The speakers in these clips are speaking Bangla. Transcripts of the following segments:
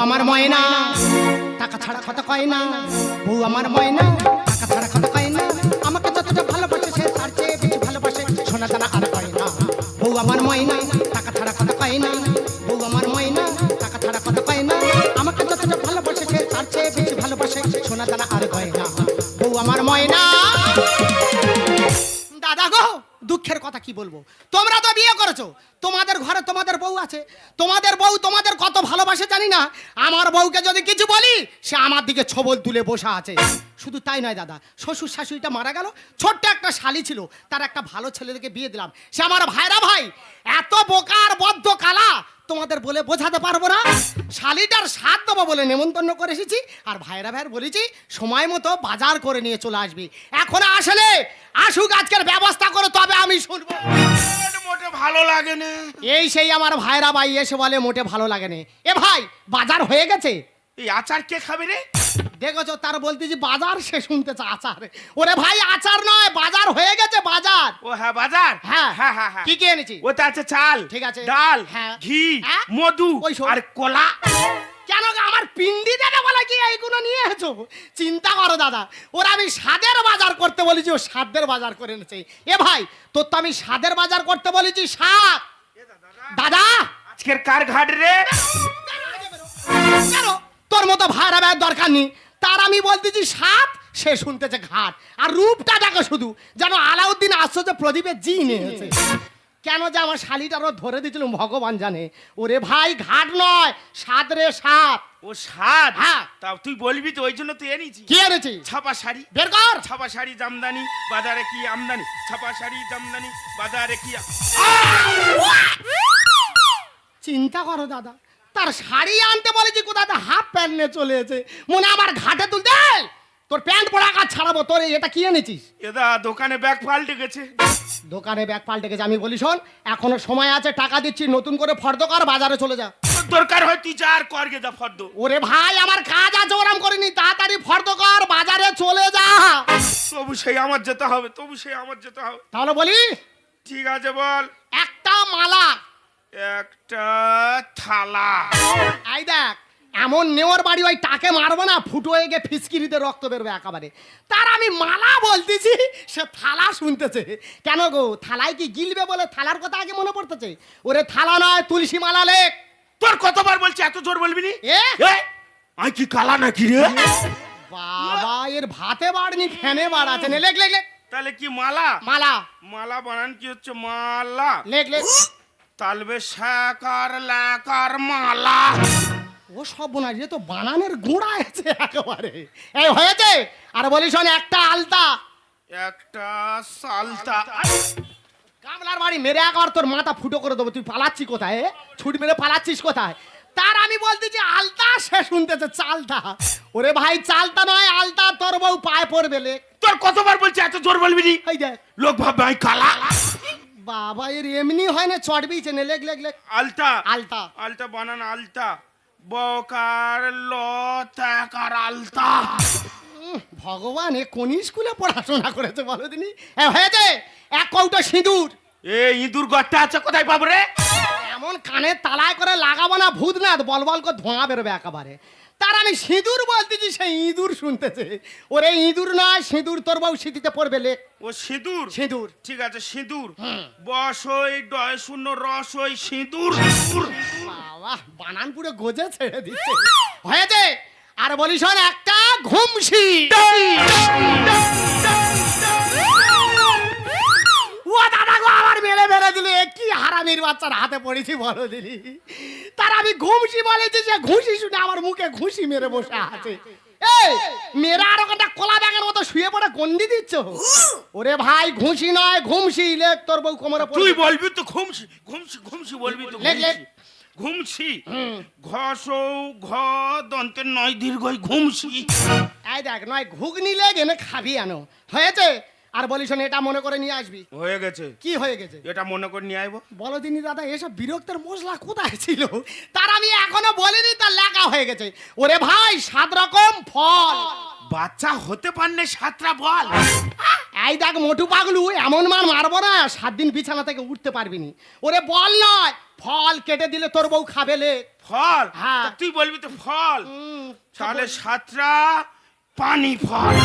আমার ময়না। টাকা ছাড়া কথা কয় না। বউ আমার ময়না। টাকা ছাড়া কথা কয় না। আমাকে যতটা ভালোবাসে সে তার চেয়ে বেশি ভালোবাসে। সোনা দানা আর কয় না। বউ আমার ময়না। টাকা ছাড়া কথা কয় না। বউ আমার ময়না। টাকা ছাড়া কথা কয় না। আমাকে যতটা ভালোবাসে সে তার চেয়ে বেশি ভালোবাসে। সোনা দানা আর কয় না। বউ আমার ময়না। দাদা গো, দুঃখের কথা কি বলব? তোমরা তো বিয়ে করেছ। তোমাদের ঘরে তোমাদের বউ আছে। তোমাদের বউ তোমাদের কত ভালোবাসে জানি না। আমার বউকে যদি কিছু বলি, সে আমার দিকে ছবল তুলে বসে আছে। শুধু তাই নয় দাদা, শ্বশুর শাশুড়িটা মারা গেল। ছোট্ট একটা শালি ছিল। তার একটা ভালো ছেলেকে বিয়ে দিলাম। সে আমার ভাইরা ভাই, এত বোকার বদ্ধ কালা, তোমাদের বলে বোঝাতে পারব না। শালিটার স্বাদ দেবো বলে নেমন্তন্ন করে এসেছি। আর ভাইরা ভাইয়ের বলেছি, সময় মতো বাজার করে নিয়ে চলে আসবি। এখন আসলে আসুক আজকের ব্যবস্থা করো, তবে আমি শুনব। মোটে ভালো লাগে না এই সেই আমার ভাইরা ভাই এসে বলে মোটে ভালো লাগে না এ ভাই বাজার হয়ে গেছে? এই আচার কে খাবে রে? দেখেছ তার বলতেছি বাজার সে শুনতেছে আচার। ওরে ভাই আচার নয় বাজার হয়ে গেছে বাজার। ও হ্যাঁ বাজার? হ্যাঁ। হ্যাঁ হ্যাঁ হ্যাঁ। কি কি এনেছি? ওতে আছে চাল ঠিক আছে। ডাল হ্যাঁ। ঘি হ্যাঁ। মধু। আর কলা। পিন্ডি দেবে বলে কি এইগুলো নিয়ে এসো? চিন্তা করো দাদা ওরা আমি স্বাদের বাজার করতে বলেছি ও স্বাদের বাজার করে এনেছে। এ ভাই তোর তো আমি স্বাদের বাজার করতে বলেছি স্বাদ দাদা আজকের কার ঘাট রে? তোর মতো ভাড়া ব্যয়ের দরকার নেই। তার আমি বলতেছি সাত সে শুনতেছে ঘাট। আর রূপটা দেখো শুধু যেন আলাউদ্দিন আশ্চর্য প্রদীপের জি নিয়েছে কেন যে আমার শালিটারও ধরে দিয়েছিল ভগবান জানে? ওরে ভাই ঘাট নয় সাত রে সাত। ও স্বাদ হ্যাঁ। তা তুই বলবি তো ওই জন্য তুই এনেছি। কি এনেছি? ছাপা শাড়ি। বের কর। ছাপা শাড়ি জামদানি বাজারে কি আমদানি? ছাপা শাড়ি জামদানি বাজারে কি চিন্তা করো দাদা তার শাড়ি আনতে বলেছি কোথা হাফ প্যান্ট নিয়ে চলে এসে মনে আমার ঘাটে তুলতে। তোর প্যান্ট পরা কাজ ছাড়াবো তোর এটা কি এনেছিস? এদা দোকানে ব্যাগ পাল্টে গেছে। দোকানে ব্যাগ পাল্টে গেছে আমি বলি শোন এখনও সময় আছে টাকা দিচ্ছি নতুন করে ফর্দ কর বাজারে চলে যা। দরকার হয় তুই যা আর করগে যা ফর্দ। ওরে ভাই আমার কাজ আছে ওরম করিনি তাড়াতাড়ি ফর্দ কর বাজারে চলে যা। তবু সেই আমার যেতে হবে তবু সেই আমার যেতে হবে। তাহলে বলি ঠিক আছে বল। একটা মালা। একটা থালা। এই দেখ এমন নেওয়ার বাড়ি ওই টাকে মারবো না ফুটো হয়ে গিয়ে ফিসকিরিতে রক্ত বেরোবে একেবারে। তার আমি মালা বলতেছি সে থালা শুনতেছে। কেন গো থালায় কি গিলবে বলে থালার কথা আগে মনে পড়তেছে? ওরে থালা নয় তুলসী মালা লেখ। তোর কতবার বলছি এত জোর বলবি নি? এ? আমি কি কালা নাকি রে? বাবা এর ভাতে বাড়নি ফ্যানে বাড়াচ্ছে নে। লেখ লেখ লেখ। তাহলে কি মালা? মালা। মালা বানান কি হচ্ছে? মালা। লেখ লেখ। তালবে শাকার লাকার মালা। ও সব না যে তো বানানের গুঁড়া আছে একেবারে। এই হয়েছে? আর বলি শোন একটা আলতা। একটা সালতা। কামলার বাড়ি মেরে একবার তোর মাথা ফুটো করে দেবো। তুই পালাচ্ছি কোথায়? ছুট মেরে পালাচ্ছিস কোথায়? তার আমি বলতেছি আলতা সে শুনতেছে চালতা। ওরে ভাই চালতা নয় আলতা তোর বউ পায়ে পড়বে লে। তোর কতবার বলছি এত জোর বলবি নি? এই দেখ। লোক ভাববে আমি কালা। বাবা এর এমনি হয় না চটবিছে নে লেখ লেখ লেখ আলতা। আলতা। আলতা বানান আলতা। বকার লতাকার আলতা। ভগবান এ কোন স্কুলে পড়াশোনা করেছে বলো তিনি? হয়েছে এক কৌটা সিঁদুর। এ ইঁদুর গর্তে আছে কোথায় পাবো রে? এমন কানে তালায় করে লাগাবো না ভূতনাথ বল বল করে ধোঁয়া বেরোবে একেবারে। তার আমি সিঁদুর বলতেছি সেই ইঁদুর শুনতেছে। ওরে ইঁদুর নয় সিঁদুর তোর বউ সিঁথিতে পড়বে লে। ও সিঁদুর? সিঁদুর। ঠিক আছে সিঁদুর। বসই ডয় শূন্য রসই সিঁদুর। বাবা বানান পুরো গোজে ছেড়ে দিচ্ছে। হয়েছে আর বলি শোন একটা ঘুমসি। ও দাদা গো আমার মেরে মেরে দিলে কি হারামির বাচ্চার হাতে পড়েছি বলো দিলি। তার আমি ঘুমসি বলেছি যে ঘুষি শুনে আমার মুখে ঘুষি মেরে বসে আছে। এই মেয়েরা আর ওখানটা কলা ব্যাগের মতো শুয়ে পড়ে গন্ডি দিচ্ছ ওরে ভাই ঘুষি নয় ঘুমসি লেখ তোর বউ কোমরে তুই বলবি তো ঘুমছি ঘুমছি ঘুমছি বলবি তো লেখ, লেখ। ঘুমছি ঘসৌ ঘ দন্তের নয় দীর্ঘই ঘুমছি এই দেখ নয় ঘুগনি লেগ এনে খাবি আনো। হয়েছে? আর বলিস এটা মনে করে নিয়ে আসবি। হয়ে গেছে। কি হয়ে গেছে? এটা মনে করে নিয়ে আইবো। বলো দিনি দাদা এসব বিরক্তের মশলা কোথায় ছিল? তার আমি এখনও বলিনি তার লেখা হয়ে গেছে। ওরে ভাই সাত রকম ফল। বাচ্চা হতে পারলে সাতটা বল। এই দেখ মোটু পাগলু এমন মার মারবো না সাত দিন বিছানা থেকে উঠতে পারবি নি। ওরে বল নয় ফল কেটে দিলে তোর বউ খাবে লে। ফল? হ্যাঁ। তুই বলবি তো ফল। তাহলে সাতটা পানি ফল।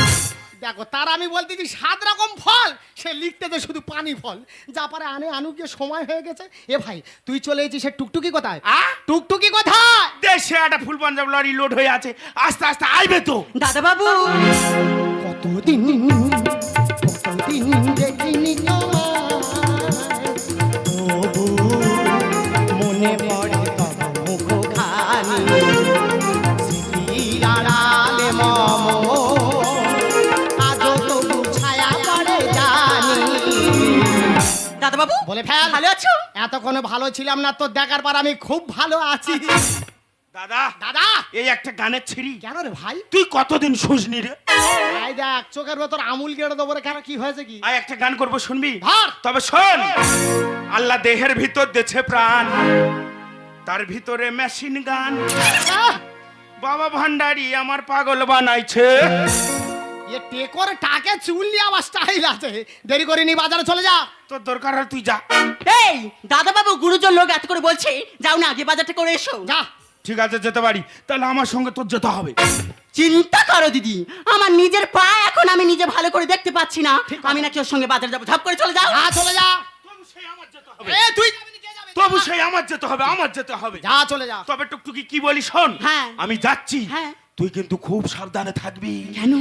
দেখো তার আমি বলতেছি সাত রকম ফল সে লিখতে যে শুধু পানি ফল। যা পারে আনে আনুকে সময় হয়ে গেছে। এ ভাই তুই চলে এসেছিস সে টুকটুকি কোথায়? আ? টুকটুকি কোথায়? দেশে একটা ফুল পাঞ্জাব লরি লোড হয়ে আছে। আস্তে আস্তে আইবে তো। দাদা বাবু কত দিন দেখিনি। তোমায়, দাদা বাবু বলে ফেল। ভালো আছো? এতক্ষণ ভালো ছিলাম না তোর দেখার পর আমি খুব ভালো আছি। দাদা দাদা! এই একটা গানের ছিড়ি। কেন রে ভাই? তুই কতদিন শুসনি রে? এই দেখ চোখের ভেতর আমুল গেড়ে দেবো রে কেন কি হয়েছে কি? আয় একটা গান করব শুনবি? ধর। তবে শোন আল্লাহ দেহের ভিতর দেছে প্রাণ তার ভিতরে মেশিন গান। বাবা ভান্ডারি আমার পাগল বানাইছে। এ টেকর টাকে চুল নিয়ে আবার স্টাইল আছে দেরি করিনি বাজারে চলে যা তোর দরকার হলে তুই যা এই দাদা বাবু গুরুজন লোক এত করে বলছে যাও না আগে বাজারটা করে এসো। যা। ঠিক আছে যেতে পারি। তাহলে আমার সঙ্গে তোর যেতে হবে। চিন্তা করো দিদি। আমার নিজের পা এখন আমি নিজে ভালো করে দেখতে পাচ্ছি না। ঠিক আমি নাকি ওর সঙ্গে বাজারে যাব। ঝপ করে চলে যাও। যা চলে যা। সেই আমার যেতে হবে। এ তুই যাবি না, কে যাবে? তবু সেই আমার যেতে হবে আমার যেতে হবে। যা চলে যা। তবে টুকটুকি কি বলি শোন হ্যাঁ। আমি যাচ্ছি। হ্যাঁ। তুই কিন্তু খুব সাবধানে থাকবি। কেন?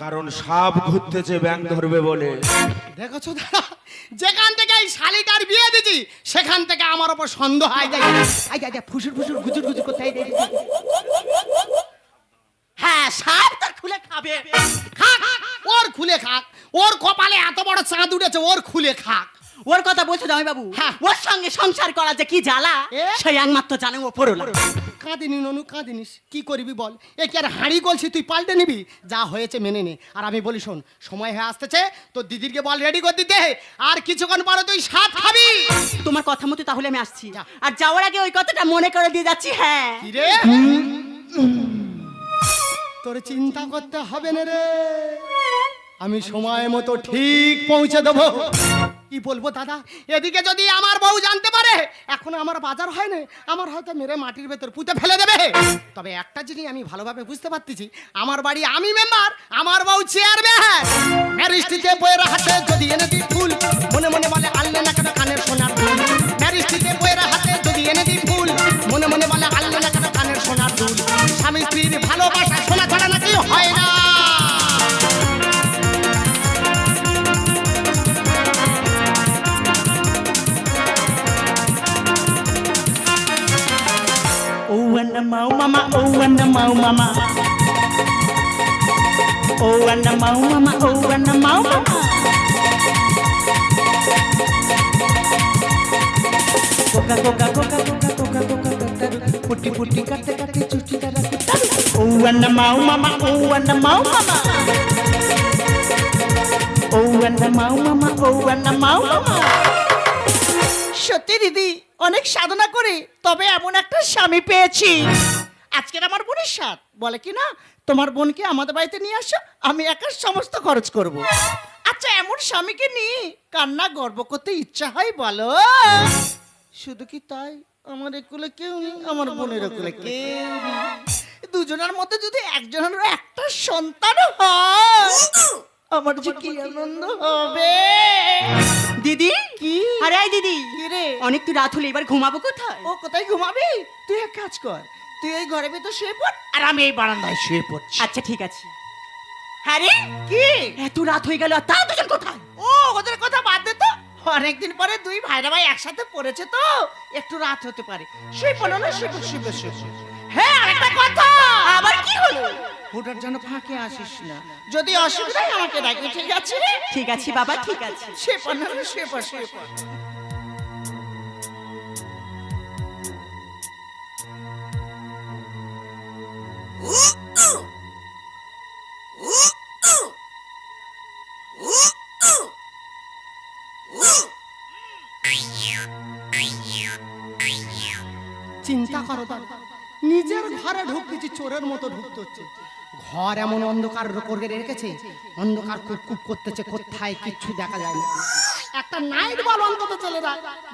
কারণ সাপ ঘুরতেছে ব্যাং ধরবে বলে। দেখেছ দাদা? যেখান থেকে এই শালিকার বিয়ে দিছি সেখান থেকে আমার ওপর সন্দেহ হয় যায় আই যা যা ফুসুর ফুসুর গুজুর গুজুর করতে এই। হ্যাঁ সাপ তার খুলে খাবে। খাক ওর খুলে খাক। ওর কপালে এত বড় চাঁদ উঠেছে ওর খুলে খাক। ওর কথা বলছো জামাই বাবু হ্যাঁ। ওর সঙ্গে সংসার করা যে কি জ্বালা? সেই একমাত্র জানে ও পড়ল। কাঁদিনি ননু কাঁদিনিস। কি করবি বল? এ কি আর হাঁড়ি গলছি তুই পাল্টে নিবি? যা হয়েছে মেনে নে। আর আমি বলি শোন সময় হয়ে আসতেছে তোর দিদিরকে বল রেডি করে দিতে। আর কিছুক্ষণ পরে তুই সাত খাবি। তোমার কথা মতো তাহলে আমি আসছি। যা। আর যাওয়ার আগে ওই কথাটা মনে করে দিয়ে যাচ্ছি হ্যাঁ। কি রে তোর চিন্তা করতে হবে না রে। আমি সময় মতো ঠিক পৌঁছে দেবো। কি বলব দাদা? এদিকে যদি আমার বউ জানতে পারে, এখন আমার বাজার হয় না, আমার হয়তো মেরে মাটির ভেতর পুঁতে ফেলে দেবে। তবে একটা জিনিস আমি ভালোভাবে বুঝতে পারতেছি, আমার বাড়ি আমি মেম্বার আমার বউ চেয়ারম্যান ম্যারিস্টিতে বইয়ের হাতে যদি এনে দিই ফুল, মনে মনে বলে আনলে না কেন কানের সোনার ফুল ম্যারিস্টিতে বইয়ের হাতে যদি এনে দিই ফুল, মনে মনে বলে আনলে না কেন কানের সোনার ফুল স্বামী স্ত্রীর mama, oh and a mau mama. Oh and a mau mama, oh and a mau mama. Coca coca coca coca coca coca coca putti putti katte katte chuchi dara Oh and a mau mama, oh and a mau mama. Oh and a mau mama, oh and a mau mama. সত্যি দিদি অনেক সাধনা করে তবে এমন একটা স্বামী পেয়েছি আজকের আমার বোনের সাথ বলে কি না? তোমার বোনকে আমাদের বাড়িতে নিয়ে আসো আমি একা সমস্ত খরচ করব। আচ্ছা এমন স্বামীকে নিয়ে কান্না গর্ব করতে ইচ্ছা হয় বলো? শুধু কি তাই? আমার একুলে কেউ নেই আমার বোনের একুলে কেউ নেই। দুজনের মধ্যে যদি একজনের একটা সন্তান হয় আমার যে কি আনন্দ হবে? দিদি? কি? আরে দিদি? অনেক তুই রাত হলে এবার ঘুমাবো কোথায়? ও কোথায় ঘুমাবি? তুই এক কাজ কর তুই এই ঘরের ভিতর শুয়ে পড়। আর আমি এই বারান্দায় শুয়ে পড়ছি। আচ্ছা ঠিক আছে। হ্যাঁ রে কি? এত রাত হয়ে গেল আর তারা দুজন কোথায়? ও ওদের কথা বাদ দে তো। অনেকদিন পরে দুই ভাইরা ভাই একসাথে পড়েছে তো। একটু রাত হতে পারে। শুয়ে পড়ো না শুয়ে পড়, শুয়ে পড়, শুয়ে পড়। হ্যাঁ আরেকটা কথা আবার কি হলো? হুটার জন্য ফাঁকে আসিস না। যদি অসুবিধা হয় আমাকে ডাকি ঠিক আছে? ঠিক আছে বাবা ঠিক আছে। শুয়ে পড় না শুয়ে পড় শুয়ে পড়। নিজের ঘরে ঢুকতেছি চোরের মতো ঢুকতে হচ্ছে। ঘর এমন অন্ধকার করে রেখেছে, অন্ধকার কুপ করতেছে, কোথায় দেখা যায় না। একটা নাইট অন্তত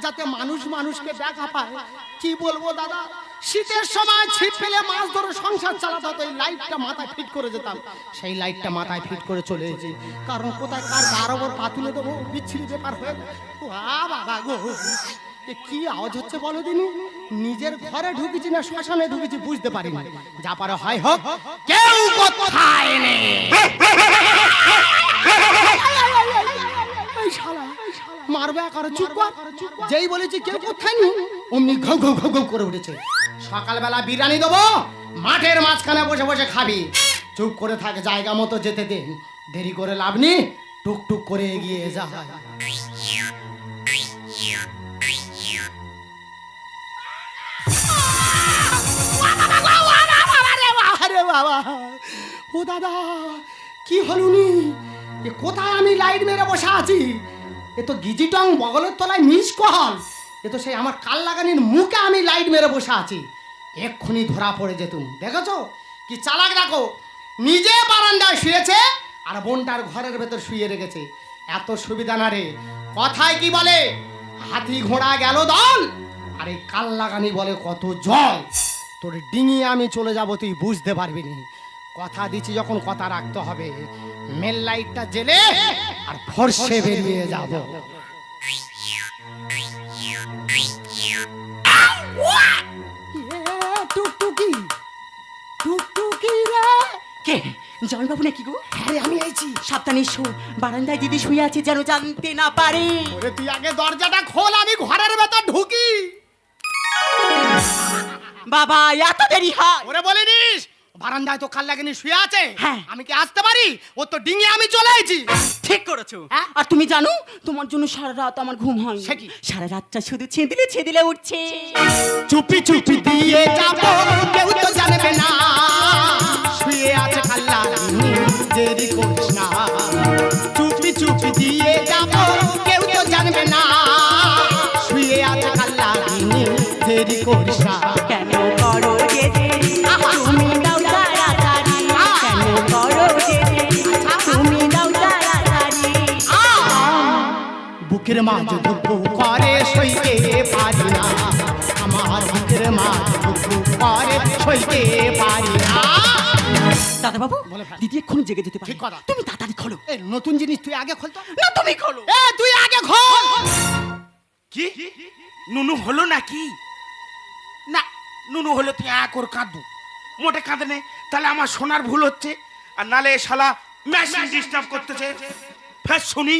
যাতে মানুষ মানুষকে দেখা পায়। কি বলব দাদা? শীতের সময় ছিপ ফেলে মাছ ধরে সংসার চালাতে হতো লাইটটা মাথায় ফিট করে যেতাম। সেই লাইটটা মাথায় ফিট করে চলে এসেছি। কারণ কোথায় কার গার ওপর পা তুলে দেবো? বিচ্ছিরি ব্যাপার হয়ে। বাবা গো। কি আওয়াজ হচ্ছে বলো দিনি? নিজের ঘরে ঢুকেছি না শ্মশানে ঢুকেছি বুঝতে পারিনি। যা পারে হয় হোক, কেউ কোথায় নেই। মারবে করে চুপ কর। যেই বলেছি কেউ কোথায় নেই, অমনি ঘৌ ঘৌ ঘৌ করে উঠেছে। সকালবেলা বিরিয়ানি দেবো, মাঠের মাঝখানে বসে বসে খাবি। চুপ করে থাকে, জায়গা মতো যেতে দে। দেরি করে লাভ নি টুক টুক করে এগিয়ে যা। বাবা। ও দাদা, কি হলুনি এ কোথায় আমি লাইট মেরে বসে আছি? এ তো গিজিটং বগলের তলায় মিস কল এ তো সেই আমার কাল লাগানির মুখে আমি লাইট মেরে বসে আছি। এক্ষুনি ধরা পড়ে যেতুম, দেখেছ? কি চালাক রাখো নিজে বারান্দায় শুয়েছে আর বোনটার ঘরের ভেতর শুয়ে রেখেছে। এত সুবিধা না রে। কথায় কি বলে? হাতি ঘোড়া গেল দল। আর এই কাল লাগানি বলে কত জল। তোর ডিঙিয়ে আমি চলে যাব তুই বুঝতে পারবি নি। কথা দিচ্ছি যখন কথা রাখতে হবে মেল লাইটটা জেলে আর ফর্সে বেরিয়ে যাব। টুকটুকি টুকটুকি রে। কে? জলবাবু নাকি গো? আরে আমি আইছি। সাবধানে শো বারান্দায় দিদি শুয়ে আছে যেন জানতে না পারে। ওরে তুই আগে দরজাটা খোল আমি ঘরের ভেতর ঢুকি। বাবা এত দেরি হয়। ওরে বলিনিস বারান্দায় তো কাল লাগেনি শুয়ে আছে। হ্যাঁ। আমি কি আসতে পারি? ও তো ডিঙে আমি চলে আইছি ঠিক করেছ। হ্যাঁ? আর তুমি জানো তোমার জন্য সারা রাত আমার ঘুম হয় সে কি? সারা রাতটা শুধু ছেদিলে ছেদিলে উঠছে। চুপি চুপি দিয়ে যাব কেউ তো জানবে না। শুয়ে আছে কাল্লা দেরি করিস না। চুপি চুপি দিয়ে মাঝ ধুকু করে সইতে পারি না। আমার বুকের মাঝ ধুকু করে সইতে পারি না। দাদা বাবু। দিদি এক্ষুনি জেগে যেতে পারে। কথা। তুমি তাড়াতাড়ি খোলো। এই নতুন জিনিস তুই আগে খোল তো। না তুমি খোলো। এ তুই আগে খোল। কি? নুনু হলো নাকি? না নুনু হলে তুই এক ওর কাঁদু মোটে কাঁদে নে। তাহলে আমার শোনার ভুল হচ্ছে। আর নালে শালা মেশিন ডিস্টার্ব করতেছে। ফের শুনি।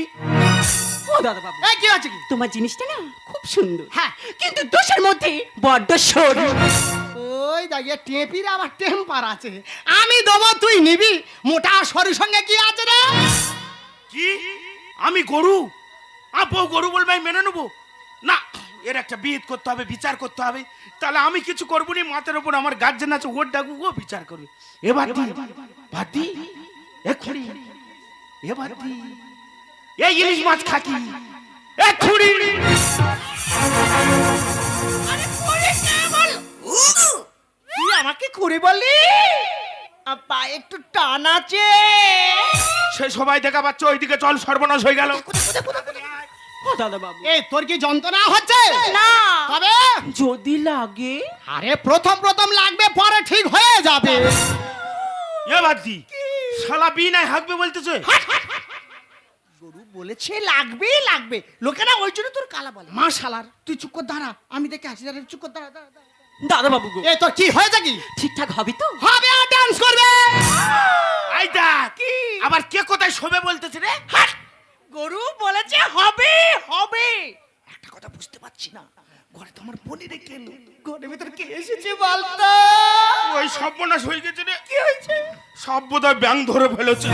ও দাদা বাবু। এই কি আছে কি? তোমার জিনিসটা না খুব সুন্দর। হ্যাঁ। কিন্তু দোষের মধ্যে বড্ড সরু। ওই দাঁড়িয়ে টেপির আবার টেম্পার আছে। আমি দেবো তুই নিবি। মোটা সরুর সঙ্গে কি আছে রে? কি? আমি গরু? আ বউ গরু বলবে আমি মেনে নেব? না এর একটা বিয়ে করতে হবে বিচার করতে হবে। তাহলে আমি কিছু করব নি মাথার উপর আমার গার্জেন আছে ওর ডাকু ও বিচার করবে। এবার ভাতি এক্ষুনি এবার এই ইলিশ মাছ খাকি। এক্ষুনি তুই আমাকে করে বললি আর পায়ে একটু টান আছে। সে সবাই দেখা পাচ্ছে ওইদিকে চল সর্বনাশ হয়ে গেল। এই তোর কি যন্ত্রণা হচ্ছে? না। তবে? যদি লাগে। আরে প্রথম প্রথম লাগবে পরে ঠিক হয়ে যাবে। এবার দি। শালা বি নাই হাঁকবে বলতেছে। গরু বলেছে লাগবেই লাগবে। লোকেরা ওই জন্য তোর কালা বলে। মা শালার তুই চুপ কর দাঁড়া। আমি দেখে আসি দাঁড়া চুপ কর দাঁড়া দাঁড়া। দাদা বাবু গো এ তোর কি হয়েছে কি ঠিকঠাক হবে তো? হবে আর ডান্স করবে। আই দেখ আবার কে কোথায় শোবে বলতেছে রে? হাট! গরু বলেছে হবে হবে। একটা কথা বুঝতে পারছি না। ঘরে তো আমার বোনই রেখে এলো ঘরের ভিতর কে এসেছে বলতো? ওই সর্বনাশ হয়ে গেছে রে। কি হয়েছে? সব বোধহয় ব্যাং ধরে ফেলেছে।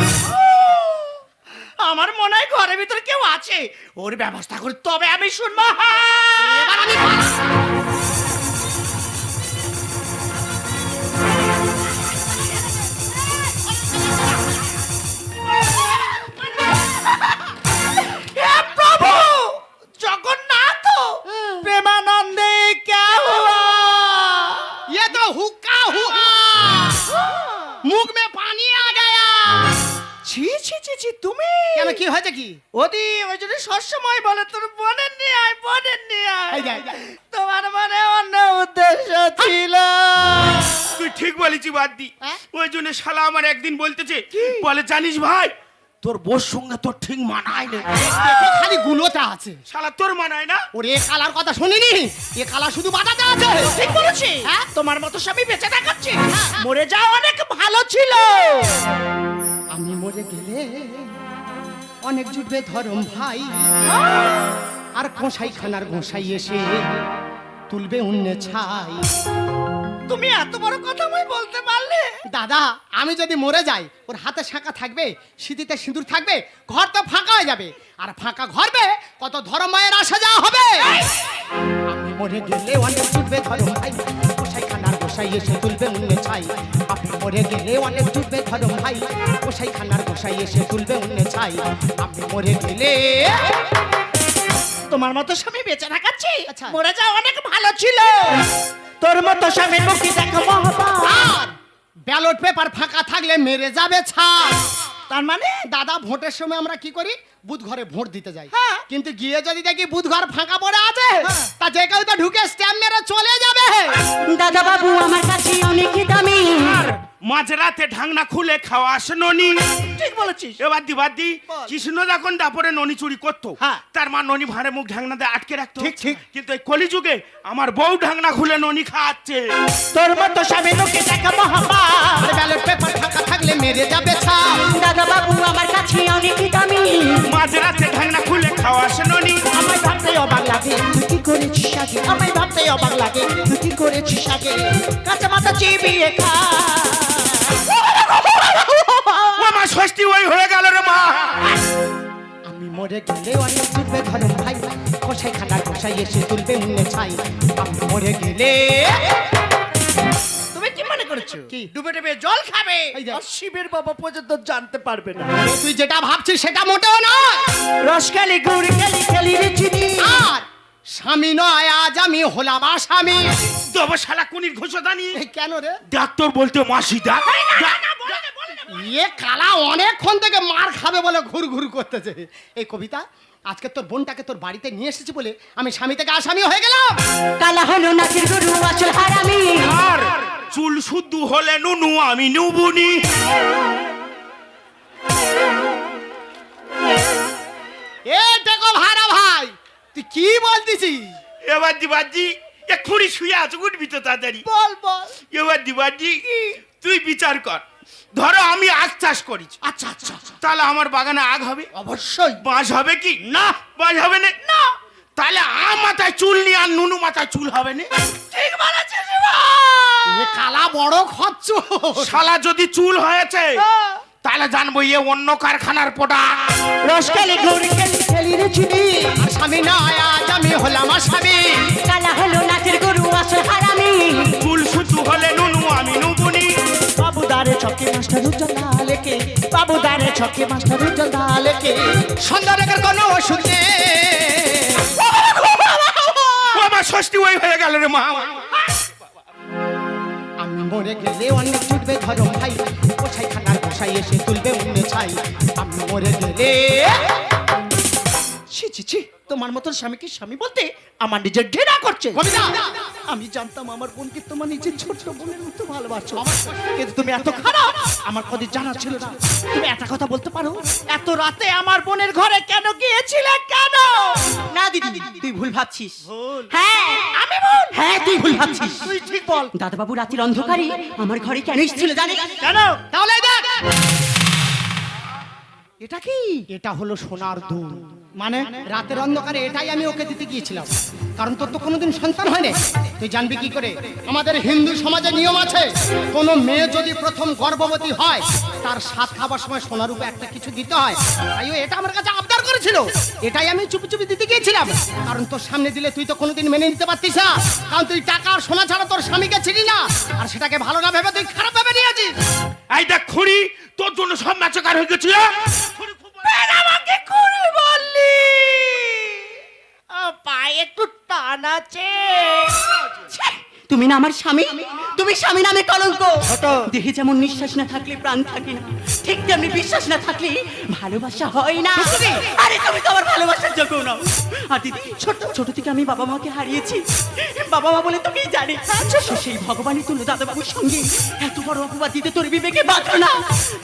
আমার মনে হয় ঘরের ভিতরে কেউ আছে। ওর ব্যবস্থা করে, তবে আমি শুনব এবার আমি কেন কি হয়েছে কি? ওদি ওই জন্য সবসময় বলে তোর বোনের নিয়ে আয় বোনের নিয়ে আয়। তোমার মানে অন্য উদ্দেশ্য ছিল। তুই ঠিক বলেছি বাদ দি হ্যাঁ? ওই জন্য শালা আমার একদিন বলতেছে বলে জানিস ভাই তোর বোর সঙ্গে তোর ঠিক মানায় না খালি গুলোটা আছে। শালা তোর মানায় না? ওরে এ কালার কথা শুনিনি? এ কালার শুধু বাজাতে আছে। ঠিক বলেছি। হ্যাঁ? তোমার মতো স্বামী বেঁচে দেখাচ্ছে। মরে যাওয়া অনেক ভালো ছিল। আমি মরে গেলে অনেক জুটবে ধরম ভাই। আর গোসাই খানার গোসাই এসে তুলবে অন্য ছাই। তুমি এত বড় কথা আমি বলতে পারলে? দাদা আমি যদি মরে যাই ওর হাতে শাঁকা থাকবে সিঁথিতে সিঁদুর থাকবে ঘর তো ফাঁকা হয়ে যাবে। আর ফাঁকা ঘরবে কত ধর্ম মায়ের আসা যাওয়া হবে। আমি মরে গেলে অনেক জুটবে ধরম ভাই। গোসাই এসে তুলবে অন্য ছাই। আপনি মরে গেলে অনেক জুটবে ধরম ভাই। গোসাই খানার গোসাই এসে তুলবে অন্য ছাই। আপনি মরে গেলে তোমার মতো স্বামী বেঁচে দেখাচ্ছি আচ্ছা। মরে যাওয়া অনেক ভালো ছিল। তোর মতো স্বামীর মুখে দেখো ব্যালট পেপার ফাঁকা থাকলে মেরে যাবে ছাড়। তার মানে দাদা ভোটের সময় আমরা কি করি? বুথ ঘরে ভোট দিতে যাই। হ্যাঁ। কিন্তু গিয়ে যদি দেখি বুধ ঘর ফাঁকা পড়ে আছে তা যে কেউ তো ঢুকে স্ট্যাম্প মেরে চলে যাবে। দাদা বাবু আমার কাছে অনেক দামি। মাঝরাতে ঢাকনা খুলে খাওয়া আসে ননি। ঠিক বলেছিস। এবার দি বাদ দি। কৃষ্ণ যখন তারপরে ননি চুরি করতো হ্যাঁ। তার মা ননি ভাড়ে মুখ ঢাকনা দিয়ে আটকে রাখতো। ঠিক, ঠিক। কিন্তু এই কলিযুগে আমার বউ ঢাকনা খুলে ননি খাওয়াচ্ছে। তোর মতো স্বামীর মুখে দেখো মহাবা ব্যালট পেপার ফাঁকা থাকলে মেরে যাবে ছাড় দাদা বাবু আমার কাছে অনেক দামি। মাঝরাতে ঢাকনা খুলে খাওয়া আসে ননি। আমায় ভাবতে অবাক লাগে তুই কি করেছিস আগে? আমায় ভাবতে অবাক লাগে তুই কি করেছিস আগে? কাঁচা মাথা চিবিয়ে খা। মা ষষ্ঠী ওই হয়ে গেল রে মা। আমি মরে গেলে অনেক তুলবে ধরম ভাই কষাই খানার কষাই এসে তুলবে মুন্নে ছাই। আমি মরে গেলে তুমি কি মনে করছ? কি? ডুবে ডুবে জল খাবে। আর শিবের বাবা পর্যন্ত জানতে পারবে না। তুই যেটা ভাবছিস সেটা মোটেও না রস খেলি গুড় খেলি খেলি রে চিনি। আর স্বামী নয় আজ আমি হলাম আসামি। দেবো শালা কুনির ঘোষদানি কেন রে? ডাক্তার বলতে মাসি ডাক ইয়ে কালা অনেকক্ষণ থেকে মার খাবে বলে ঘুর ঘুর করতেছে। এই কবিতা আজকে তোর বোনটাকে তোর বাড়িতে নিয়ে এসেছি বলে আমি স্বামী থেকে আসামি হয়ে গেলাম। কালা হলো নাচের গরু আসল হারামি। আর চুল শুদ্ধ হলে নুনু আমি নুবুনি। এ দেখো ভাড়া ভাই তুই কি বলতেছিস? এবার দিবাজি এক্ষুনি শুয়ে আছো উঠবি তো তাড়াতাড়ি। বল বল। এবার দিবাজি তুই বিচার কর। ধরো আমি আখ চাষ করেছি। আচ্ছা আচ্ছা আচ্ছা। তাহলে আমার বাগানে আগ হবে? অবশ্যই। বাঁশ হবে কি? না বাঁশ হবে না। না। তাহলে আ মাথায় চুল নিয়ে আর নুনু মাথায় চুল হবে না। ঠিক বলেছিস কালা বড় খরচ শালা যদি চুল হয়েছে তাহলে জানব এ অন্য কারখানার প্রোডাক্ট রস খেলি গুড় খেলি খেলি রে চিনি আর স্বামী নয় আজ আমি হলাম আসামি। কালা হলো নাচের গরু আসল হারামি। চুল শুধু হলে আমি বাবু দারে ছকে মাস্টার উজ্জ্বল দালেকে বাবুদারে ছকে মাস্টার উজ্জ্বল দালেকে সন্ধ্যা রেখার কোনো ওষুধ নেই। ও আমার ষষ্ঠী ওই হয়ে গেল রে মা। আমি মরে গেলে অনেক ছুটবে ধরম ভাই কোথায় খানার কোথায় এসে তুলবে মনে ছাই। আমি মরে গেলে ছি ছি ছি। তোমার মতন স্বামীকে স্বামী বলতে আমার নিজের ঘৃণা করছে। আমি জানতাম আমার বোনকে তোমার নিজের ছোট বোনের মতো ভালোবাসো। কিন্তু তুমি এত খারাপ আমার কদিন জানা ছিল না। তুমি এত কথা বলতে পারো? এত রাতে আমার বোনের ঘরে কেন গিয়েছিলে কেন? না দিদি তুই ভুল ভাবছিস। ভুল। হ্যাঁ আমি ভুল। হ্যাঁ তুই ভুল ভাবছিস। তুই ঠিক বল। দাদা বাবু রাতের অন্ধকারে আমার ঘরে কেন এসেছিল জানিস? কেন? তাহলে দেখ। এটা কি? এটা হলো সোনার দুধ মানে রাতের অন্ধকারে এটাই আমি ওকে দিতে গিয়েছিলাম। কারণ তোর তো কোনোদিন সন্তান হয়নি। তুই জানবি কি করে? আমাদের হিন্দু সমাজে নিয়ম আছে কোনো মেয়ে যদি প্রথম গর্ভবতী হয় তার সাত খাবার সময় সোনার উপরে একটা কিছু দিতে হয়। তাই ও এটা আমার কাছে আবদার করেছিল। এটাই আমি চুপি চুপি দিতে গিয়েছিলাম। কারণ তোর সামনে দিলে তুই তো কোনোদিন মেনে নিতে পারতিস না। কারণ তুই টাকা আর সোনা ছাড়া তোর স্বামীকে চিনি না। আর সেটাকে ভালো না ভেবে তুই খারাপ ভেবে নিয়েছিস। এই দেখ খুঁড়ি তোর জন্য সব ম্যাচকার হয়ে গেছিল আমাকে কুড়ি বললি ও, পায়ে একটু টান আছে তুমি না আমার স্বামী? তুমি স্বামী নামে কলঙ্ক। ছোট। দেহে যেমন নিঃশ্বাস না থাকলে প্রাণ থাকে না ঠিক তেমনি বিশ্বাস না থাকলে ভালোবাসা হয় না। আরে তুমি তো আমার ভালোবাসার যোগ্য নাও। আর দিদি ছোট ছোট থেকে আমি বাবা মাকে হারিয়েছি। বাবা মা বলে তুমি জানি। সেই ভগবানই তুলো দাদা বাবুর সঙ্গে এত বড় অপবাদ দিতে তোর বিবেকে বাঁধো না।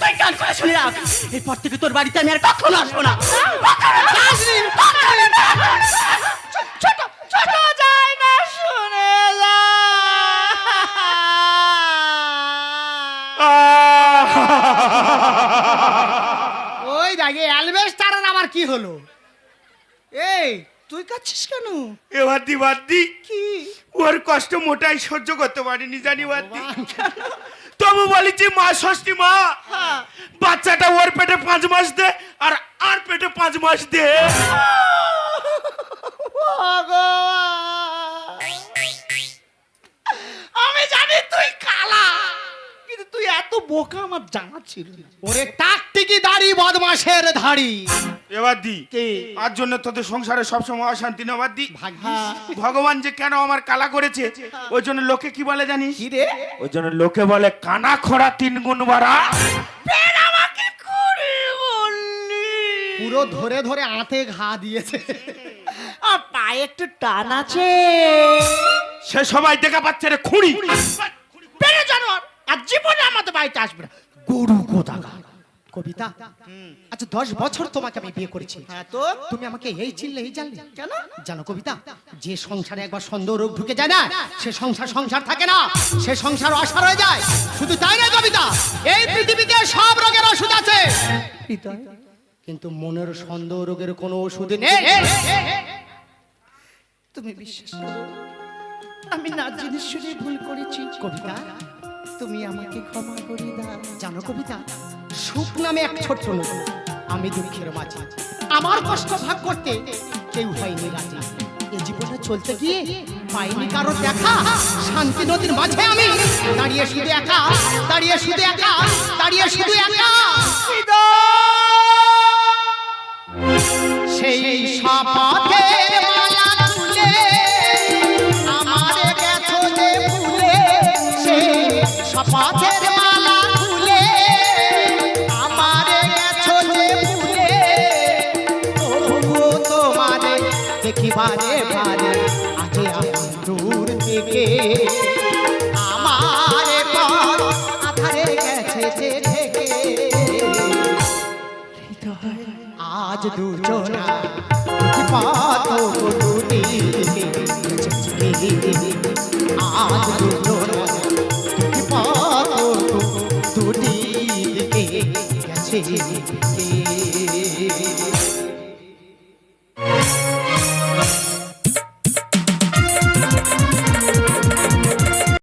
তুই কান করে শুনে রাখ। এরপর থেকে তোর বাড়িতে আমি আর কখনো আসব না। কি হলো? এই তুই কাচ্ছিস কেন? এবার দি বাদ দি কি? ওর কষ্ট মোটাই সহ্য করতে পারিনি জানি বাদ দি তবু বলেছি মা ষষ্ঠী মা হ্যাঁ। বাচ্চাটা ওর পেটে পাঁচ মাস দে আর আর পেটে পাঁচ মাস দে। আমি জানি তুই কালা কিন্তু তুই এত বোকা আমার জানা ছিল না। ওরে টাকটিকি দাড়ি বদমাসের ধাড়ি। এবার দি। কে? আর জন্য তোদের সংসারে সবসময় অশান্তি না বাদ দি। ভগবান যে কেন আমার কালা করেছে ওই জন্য লোকে কি বলে জানিস? কি রে ওই জন্য লোকে বলে কানা খোড়া তিন গুণ বাড়া। পুরো ধরে ধরে আঁতে ঘা দিয়েছে। আর পায়ে একটু টান আছে। সে সবাই দেখা পাচ্ছে রে খুঁড়ি। বেড়ে জানোয়ার আর জীবনে আমাদের বাড়িতে আসবে না। গরু কোথাকা কবিতা। আচ্ছা দশ বছর তোমাকে আমি বিয়ে করেছি। হ্যাঁ তো? তুমি আমাকে এই চিনলে এই জানলে। কেন? জানো কবিতা যে সংসারে একবার সন্দেহ রোগ ঢুকে যায় না সে সংসার সংসার থাকে না সে সংসার অসার হয়ে যায়। শুধু তাই না কবিতা এই পৃথিবীতে সব রোগের ওষুধ আছে। কিন্তু মনের সন্দেহ রোগের কোনো ওষুধ নেই। তুমি বিশ্বাস করো আমি না জেনে শুনে ভুল করেছি। কবিতা। তুমি আমাকে ক্ষমা করে দাও। জানো কবিতা সুখ নামে এক ছোট্ট নদী। আমি দুঃখের মাঝে। আমার কষ্ট ভাগ করতে কেউ হয়নি রাজি। এ জীবনে চলতে গিয়ে পাইনি কারও দেখা। শান্তি নদীর মাঝে আমি দাঁড়িয়ে শুধু একা। দাঁড়িয়ে শুধু একা। দাঁড়িয়ে শুধু একা। সেই খুলে আমার গেছো যে দেখিবারে বারে আজে আমি দূর থেকে আমার আধারে গেছে যে ঢেকে আজ দুজনা পাত দুটি